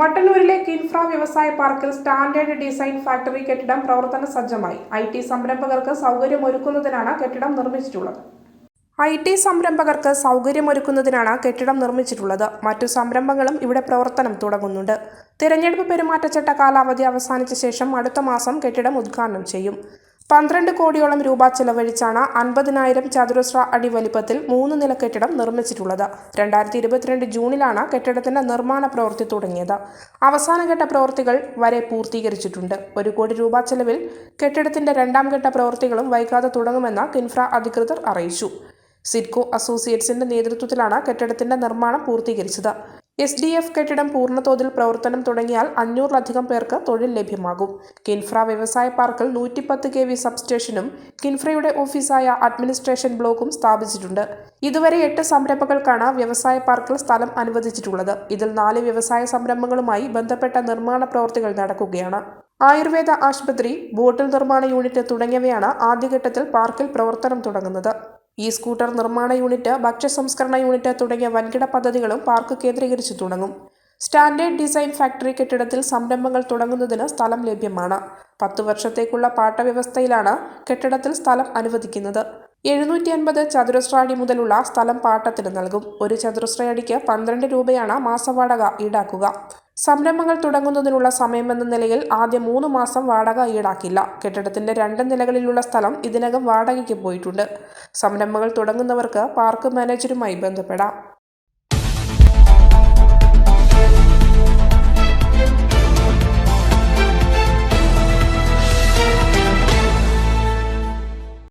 മട്ടന്നൂരിലെ കിൻഫ്ര വ്യവസായ പാർക്കിൽ സ്റ്റാൻഡേർഡ് ഡിസൈൻ ഫാക്ടറി കെട്ടിടം പ്രവർത്തന സജ്ജമായി. ഐ ടി സംരംഭകർക്ക് സൗകര്യമൊരുക്കുന്നതിനാണ് കെട്ടിടം നിർമ്മിച്ചിട്ടുള്ളത്. ഐ ടി സംരംഭകർക്ക് സൗകര്യമൊരുക്കുന്നതിനാണ് കെട്ടിടം നിർമ്മിച്ചിട്ടുള്ളത്. മറ്റു സംരംഭങ്ങളും ഇവിടെ പ്രവർത്തനം തുടങ്ങുന്നുണ്ട്. തിരഞ്ഞെടുപ്പ് പെരുമാറ്റച്ചട്ട കാലാവധി അവസാനിച്ച ശേഷം അടുത്ത മാസം കെട്ടിടം ഉദ്ഘാടനം ചെയ്യും. പന്ത്രണ്ട് കോടിയോളം രൂപ ചെലവഴിച്ചാണ് അൻപതിനായിരം ചതുരശ്ര അടി വലിപ്പത്തിൽ മൂന്ന് നില കെട്ടിടം നിർമ്മിച്ചിട്ടുള്ളത്. രണ്ടായിരത്തി ഇരുപത്തിരണ്ട് ജൂണിലാണ് കെട്ടിടത്തിന്റെ നിർമ്മാണ പ്രവൃത്തി തുടങ്ങിയത്. അവസാനഘട്ട പ്രവൃത്തികൾ വരെ പൂർത്തീകരിച്ചിട്ടുണ്ട്. ഒരു കോടി രൂപ ചെലവിൽ കെട്ടിടത്തിന്റെ രണ്ടാം ഘട്ട പ്രവൃത്തികളും വൈകാതെ തുടങ്ങുമെന്ന് കിൻഫ്ര അധികൃതർ അറിയിച്ചു. സിഡ്കോ അസോസിയേറ്റ്സിന്റെ നേതൃത്വത്തിലാണ് കെട്ടിടത്തിന്റെ നിർമ്മാണം പൂർത്തീകരിച്ചത്. എസ് ഡി എഫ് കെട്ടിടം പൂർണതോതിൽ പ്രവർത്തനം തുടങ്ങിയാൽ അഞ്ഞൂറിലധികം പേർക്ക് തൊഴിൽ ലഭ്യമാകും. കിൻഫ്ര വ്യവസായ പാർക്കിൽ നൂറ്റിപ്പത്ത് കെ വി സബ്സ്റ്റേഷനും കിൻഫ്രയുടെ ഓഫീസായ അഡ്മിനിസ്ട്രേഷൻ ബ്ലോക്കും സ്ഥാപിച്ചിട്ടുണ്ട്. ഇതുവരെ എട്ട് സംരംഭങ്ങൾക്കാണ് വ്യവസായ പാർക്കിൽ സ്ഥലം അനുവദിച്ചിട്ടുള്ളത്. ഇതിൽ നാല് വ്യവസായ സംരംഭങ്ങളുമായി ബന്ധപ്പെട്ട നിർമ്മാണ പ്രവൃത്തികൾ നടക്കുകയാണ്. ആയുർവേദ ആശുപത്രി ബോട്ടിൽ നിർമ്മാണ യൂണിറ്റ് തുടങ്ങിയവയാണ് ആദ്യഘട്ടത്തിൽ പാർക്കിൽ പ്രവർത്തനം തുടങ്ങുന്നത്. ഈ സ്കൂട്ടർ നിർമ്മാണ യൂണിറ്റ് ഭക്ഷ്യ സംസ്കരണ യൂണിറ്റ് തുടങ്ങിയ വൻകിട പദ്ധതികളും പാർക്ക് കേന്ദ്രീകരിച്ച് തുടങ്ങും. സ്റ്റാൻഡേർഡ് ഡിസൈൻ ഫാക്ടറി കെട്ടിടത്തിൽ സംരംഭങ്ങൾ തുടങ്ങുന്നതിന് സ്ഥലം ലഭ്യമാണ്. പത്തു വർഷത്തേക്കുള്ള പാട്ടവ്യവസ്ഥയിലാണ് കെട്ടിടത്തിൽ സ്ഥലം അനുവദിക്കുന്നത്. എഴുന്നൂറ്റി അൻപത് ചതുരശ്രാടി മുതലുള്ള സ്ഥലം പാട്ടത്തിന് നൽകും. ഒരു ചതുരശ്രയടിക്ക് പന്ത്രണ്ട് രൂപയാണ് മാസവാടക ഈടാക്കുക. സംരംഭങ്ങൾ തുടങ്ങുന്നതിനുള്ള സമയമെന്ന നിലയിൽ ആദ്യ മൂന്ന് മാസം വാടക ഈടാക്കില്ല. കെട്ടിടത്തിന്റെ രണ്ട് നിലകളിലുള്ള സ്ഥലം ഇതിനകം വാടകയ്ക്ക് പോയിട്ടുണ്ട്. സംരംഭങ്ങൾ തുടങ്ങുന്നവർക്ക് പാർക്ക് മാനേജരുമായി ബന്ധപ്പെടാം.